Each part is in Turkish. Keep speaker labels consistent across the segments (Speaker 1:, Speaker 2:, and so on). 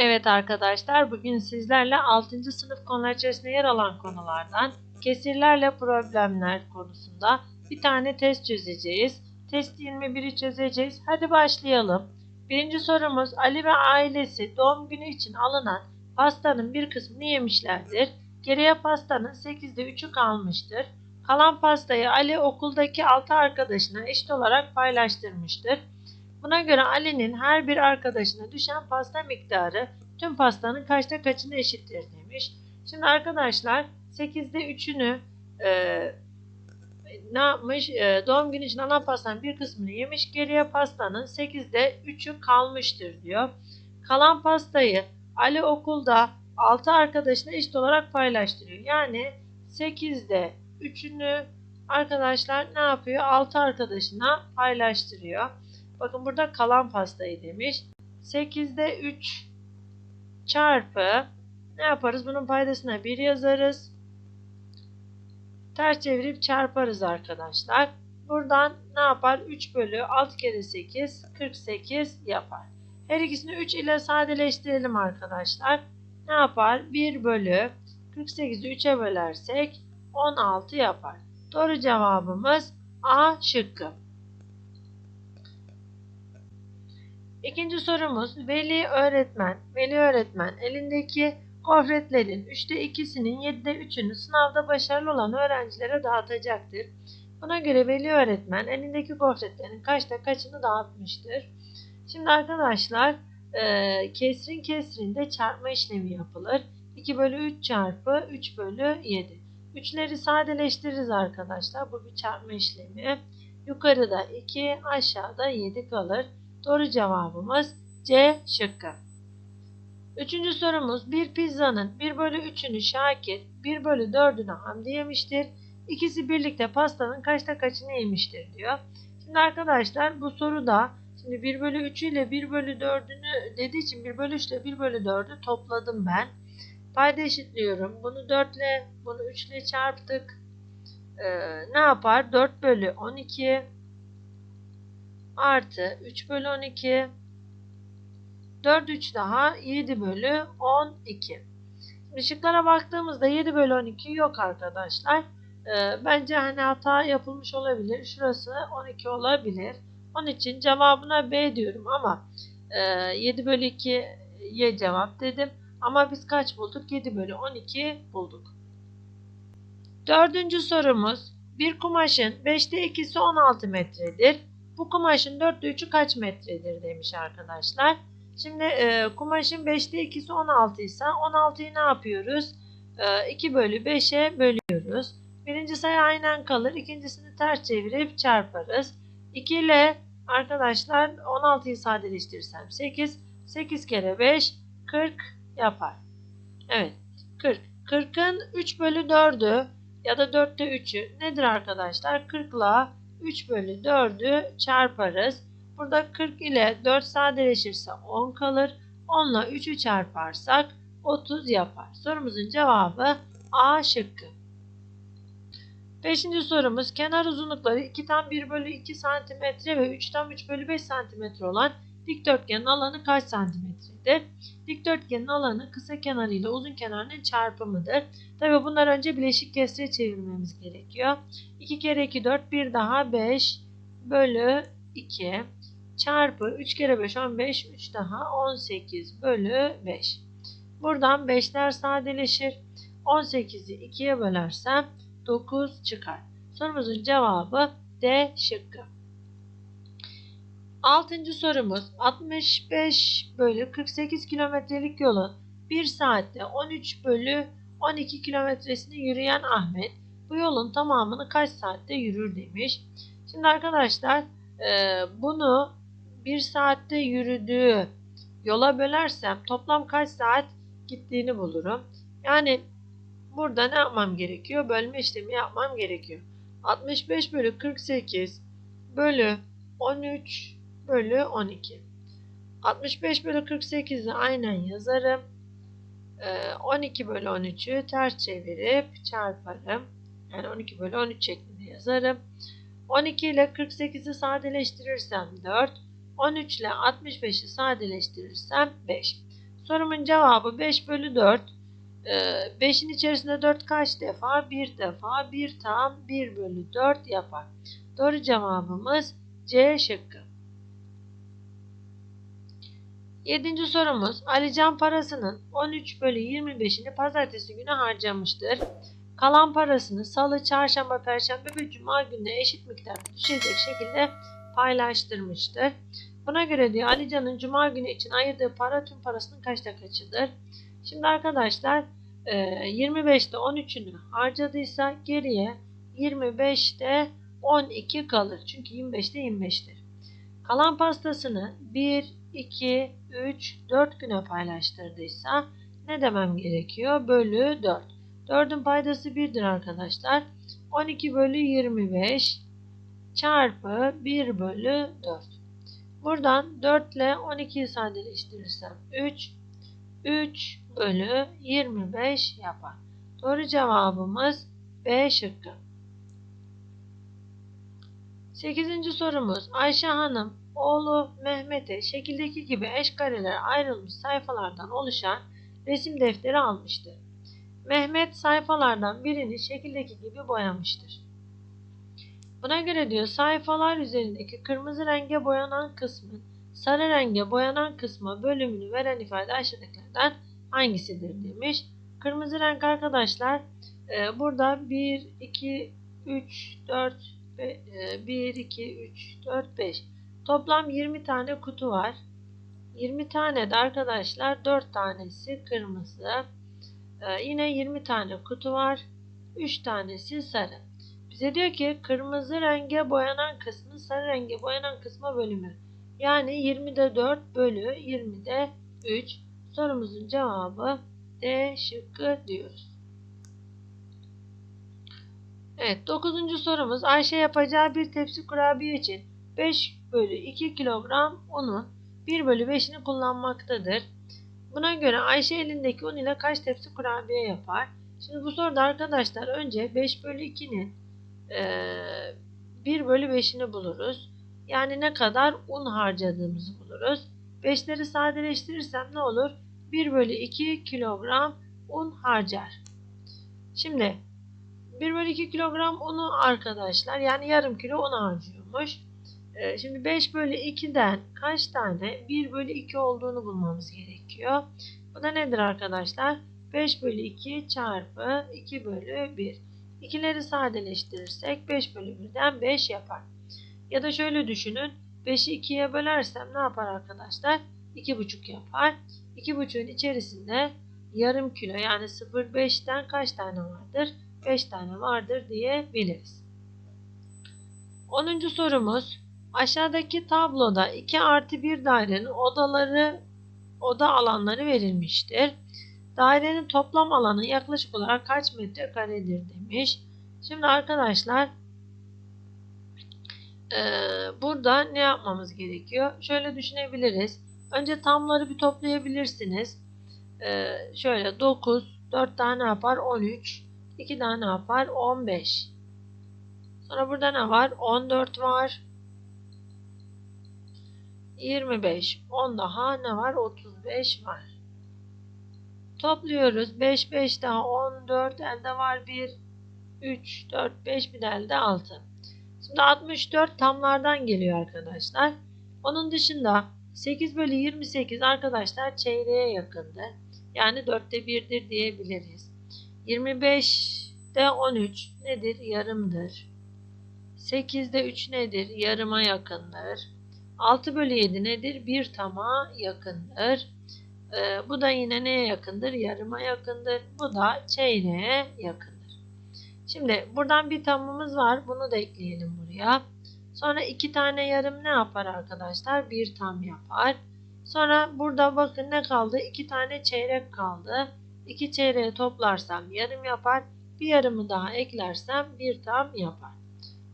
Speaker 1: Evet arkadaşlar bugün sizlerle 6. sınıf konular içerisinde yer alan konulardan kesirlerle problemler konusunda bir tane test çözeceğiz. Test 21'i çözeceğiz. Hadi başlayalım. Birinci sorumuz Ali ve ailesi doğum günü için alınan pastanın bir kısmını yemişlerdir. Geriye pastanın 8'de 3'ü kalmıştır. Kalan pastayı Ali okuldaki 6 arkadaşına eşit olarak paylaştırmıştır. Buna göre Ali'nin her bir arkadaşına düşen pasta miktarı tüm pastanın kaçta kaçına eşittir demiş. Şimdi arkadaşlar 8'de 3'ünü e, ne yapmış? E, doğum günü için alan pastanın bir kısmını yemiş. Geriye pastanın 8'de 3'ü kalmıştır diyor. Kalan pastayı Ali okulda 6 arkadaşına eşit olarak paylaştırıyor. Yani 8'de 3'ünü arkadaşlar ne yapıyor? 6 arkadaşına paylaştırıyor. Bakın burada kalan pastayı demiş. 8'de 3 çarpı ne yaparız? Bunun paydasına 1 yazarız. Ters çevirip çarparız arkadaşlar. Buradan ne yapar? 3 bölü 6 kere 8 48 yapar. Her ikisini 3 ile sadeleştirelim arkadaşlar. Ne yapar? 1 bölü 48'i 3'e bölersek 16 yapar. Doğru cevabımız A şıkkı. İkinci sorumuz Veli öğretmen. Veli öğretmen elindeki gofretlerin 3'te 2'sinin 7'de 3'ünü sınavda başarılı olan öğrencilere dağıtacaktır. Buna göre Veli öğretmen elindeki gofretlerin kaçta kaçını dağıtmıştır. Şimdi arkadaşlar e, kesrin kesrinde çarpma işlemi yapılır. 2 bölü 3 çarpı 3 bölü 7. Üçleri sadeleştiririz arkadaşlar. Bu bir çarpma işlemi. Yukarıda 2 aşağıda 7 kalır. Doğru cevabımız C şıkkı. Üçüncü sorumuz bir pizzanın 1 bölü 3'ünü Şakir 1 bölü 4'ünü Hamdi yemiştir. İkisi birlikte pastanın kaçta kaçını yemiştir diyor. Şimdi arkadaşlar bu soruda şimdi 1 bölü 3 ile 1 bölü 4'ünü dediği için 1 bölü 3 ile 1 bölü 4'ü topladım ben. Payda eşitliyorum. Bunu 4 ile bunu 3 ile çarptık. Ee, ne yapar? 4 bölü 12 artı 3 bölü 12 4 3 daha 7 bölü 12 Şimdi şıklara baktığımızda 7 bölü 12 yok arkadaşlar. Ee, bence hani hata yapılmış olabilir. Şurası 12 olabilir. Onun için cevabına B diyorum ama e, 7 bölü 2 Y cevap dedim. Ama biz kaç bulduk? 7 bölü 12 bulduk. Dördüncü sorumuz. Bir kumaşın 5'te 2'si 16 metredir bu kumaşın 4'te 3'ü kaç metredir demiş arkadaşlar. Şimdi e, kumaşın 5'te 2'si 16 ise 16'yı ne yapıyoruz? E, 2 bölü 5'e bölüyoruz. Birinci sayı aynen kalır. İkincisini ters çevirip çarparız. 2 ile arkadaşlar 16'yı sadeleştirirsem 8. 8 kere 5 40 yapar. Evet 40. 40'ın 3 bölü 4'ü ya da 4'te 3'ü nedir arkadaşlar? 40 ile 3 bölü 4'ü çarparız. Burada 40 ile 4 sadeleşirse 10 kalır. 10 ile 3'ü çarparsak 30 yapar. Sorumuzun cevabı A şıkkı. Beşinci sorumuz kenar uzunlukları 2 tam 1 bölü 2 cm ve 3 tam 3 bölü 5 cm olan dikdörtgenin alanı kaç santimetredir? Dikdörtgenin alanı kısa kenarıyla uzun kenarının çarpımıdır. Tabi bunlar önce bileşik kesre çevirmemiz gerekiyor. 2 kere 2 4 bir daha 5 bölü 2 çarpı 3 kere 5 15 3 daha 18 bölü 5. Buradan 5'ler sadeleşir. 18'i 2'ye bölersem 9 çıkar. Sorumuzun cevabı D şıkkı. Altıncı sorumuz 65 bölü 48 kilometrelik yolu 1 saatte 13 bölü 12 kilometresini yürüyen Ahmet bu yolun tamamını kaç saatte yürür demiş. Şimdi arkadaşlar e, bunu 1 saatte yürüdüğü yola bölersem toplam kaç saat gittiğini bulurum. Yani burada ne yapmam gerekiyor? Bölme işlemi yapmam gerekiyor. 65 bölü 48 bölü 13 bölü 12. 65 bölü 48'i aynen yazarım. 12 bölü 13'ü ters çevirip çarparım. Yani 12 bölü 13 şeklinde yazarım. 12 ile 48'i sadeleştirirsem 4. 13 ile 65'i sadeleştirirsem 5. Sorumun cevabı 5 bölü 4. 5'in içerisinde 4 kaç defa? 1 defa. 1 tam 1 bölü 4 yapar. Doğru cevabımız C şıkkı. Yedinci sorumuz Alican parasının 13 bölü 25'ini pazartesi günü harcamıştır. Kalan parasını salı, çarşamba, perşembe ve cuma gününe eşit miktarda düşecek şekilde paylaştırmıştır. Buna göre diyor Alican'ın cuma günü için ayırdığı para tüm parasının kaçta kaçıdır? Şimdi arkadaşlar 25'te 13'ünü harcadıysa geriye 25'te 12 kalır. Çünkü 25'te 25'tir. Kalan pastasını 1, 2, 3, 4 güne paylaştırdıysa ne demem gerekiyor? Bölü 4. 4'ün paydası 1'dir arkadaşlar. 12 bölü 25 çarpı 1 bölü 4. Buradan 4 ile 12'yi sadeleştirirsem 3, 3 bölü 25 yapar. Doğru cevabımız B şıkkı. 8. sorumuz Ayşe Hanım oğlu Mehmet'e şekildeki gibi eş kareler ayrılmış sayfalardan oluşan resim defteri almıştır. Mehmet sayfalardan birini şekildeki gibi boyamıştır. Buna göre diyor sayfalar üzerindeki kırmızı renge boyanan kısmın sarı renge boyanan kısma bölümünü veren ifade aşağıdakilerden hangisidir demiş. Kırmızı renk arkadaşlar e, burada 1, 2, 3, 4, 1, 2, 3, 4, 5 toplam 20 tane kutu var. 20 tane de arkadaşlar 4 tanesi kırmızı. E, yine 20 tane kutu var. 3 tanesi sarı. Bize diyor ki kırmızı renge boyanan kısmı sarı renge boyanan kısma bölümü. Yani 20'de 4 bölü 20'de 3. Sorumuzun cevabı D şıkkı diyoruz. Evet 9. sorumuz Ayşe yapacağı bir tepsi kurabiye için 5 bölü 2 kilogram unun 1 bölü 5'ini kullanmaktadır. Buna göre Ayşe elindeki un ile kaç tepsi kurabiye yapar? Şimdi bu soruda arkadaşlar önce 5 bölü 2'nin e, 1 bölü 5'ini buluruz. Yani ne kadar un harcadığımızı buluruz. 5'leri sadeleştirirsem ne olur? 1 bölü 2 kilogram un harcar. Şimdi 1 bölü 2 kilogram unu arkadaşlar yani yarım kilo un harcıyormuş. Ee, şimdi 5 bölü 2'den kaç tane 1 bölü 2 olduğunu bulmamız gerekiyor. Bu da nedir arkadaşlar? 5 bölü 2 çarpı 2 bölü 1. İkileri sadeleştirirsek 5 bölü 1'den 5 yapar. Ya da şöyle düşünün. 5'i 2'ye bölersem ne yapar arkadaşlar? 2,5 yapar. 2,5'un içerisinde yarım kilo yani 0,5'ten kaç tane vardır? 5 tane vardır diyebiliriz. 10. sorumuz aşağıdaki tabloda 2 artı 1 dairenin odaları oda alanları verilmiştir. Dairenin toplam alanı yaklaşık olarak kaç metrekaredir demiş. Şimdi arkadaşlar e, burada ne yapmamız gerekiyor? Şöyle düşünebiliriz. Önce tamları bir toplayabilirsiniz. E, şöyle 9, 4 tane yapar 13, 2 tane yapar 15. Sonra burada ne var? 14 var. 25. 10 daha ne var? 35 var. Topluyoruz. 5, 5 daha 14. Elde var 1, 3, 4, 5 bir de elde 6. Şimdi 64 tamlardan geliyor arkadaşlar. Onun dışında 8 bölü 28 arkadaşlar çeyreğe yakındı. Yani 4'te 1'dir diyebiliriz. 25'te 13 nedir? Yarımdır. 8'de 3 nedir? Yarıma yakındır. 6 bölü 7 nedir? 1 tama yakındır. Ee, bu da yine neye yakındır? Yarıma yakındır. Bu da çeyreğe yakındır. Şimdi buradan bir tamımız var. Bunu da ekleyelim buraya. Sonra iki tane yarım ne yapar arkadaşlar? Bir tam yapar. Sonra burada bakın ne kaldı? İki tane çeyrek kaldı. İki çeyreği toplarsam yarım yapar. Bir yarımı daha eklersem bir tam yapar.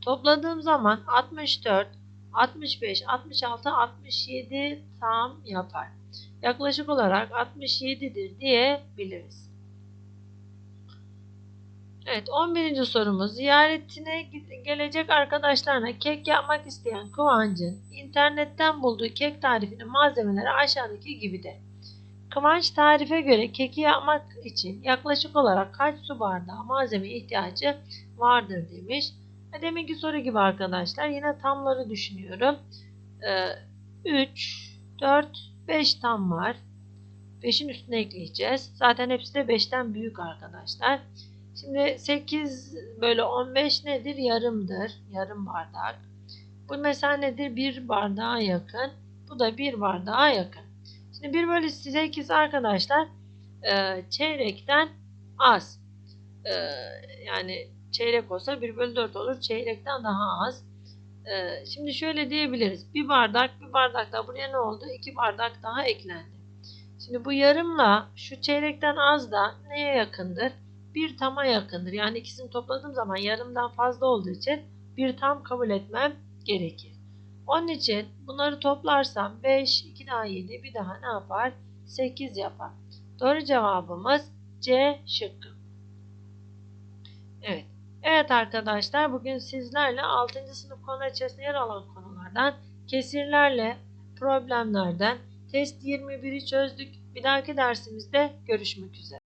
Speaker 1: Topladığım zaman 64, 65, 66, 67 tam yapar. Yaklaşık olarak 67'dir diyebiliriz. Evet 11. sorumuz ziyaretine gelecek arkadaşlarına kek yapmak isteyen Kıvancın internetten bulduğu kek tarifinin malzemeleri aşağıdaki gibidir. Kıvanç tarife göre keki yapmak için yaklaşık olarak kaç su bardağı malzeme ihtiyacı vardır demiş. Deminki soru gibi arkadaşlar yine tamları düşünüyorum. Ee, 3, 4, 5 tam var. 5'in üstüne ekleyeceğiz. Zaten hepsi de 5'ten büyük arkadaşlar. Şimdi 8 bölü 15 nedir? Yarımdır. Yarım bardak. Bu mesela nedir? 1 bardağa yakın. Bu da 1 bardağa yakın. Şimdi 1 bölü 8 arkadaşlar e, çeyrekten az. E, yani çeyrek olsa 1 bölü 4 olur. Çeyrekten daha az. E, şimdi şöyle diyebiliriz. Bir bardak bir bardak da buraya ne oldu? 2 bardak daha eklendi. Şimdi bu yarımla şu çeyrekten az da neye yakındır? Bir tama yakındır. Yani ikisini topladığım zaman yarımdan fazla olduğu için bir tam kabul etmem gerekir. Onun için bunları toplarsam 5, 2 daha 7, bir daha ne yapar? 8 yapar. Doğru cevabımız C şıkkı. Evet. Evet arkadaşlar bugün sizlerle 6. sınıf konu içerisinde yer alan konulardan kesirlerle problemlerden test 21'i çözdük. Bir dahaki dersimizde görüşmek üzere.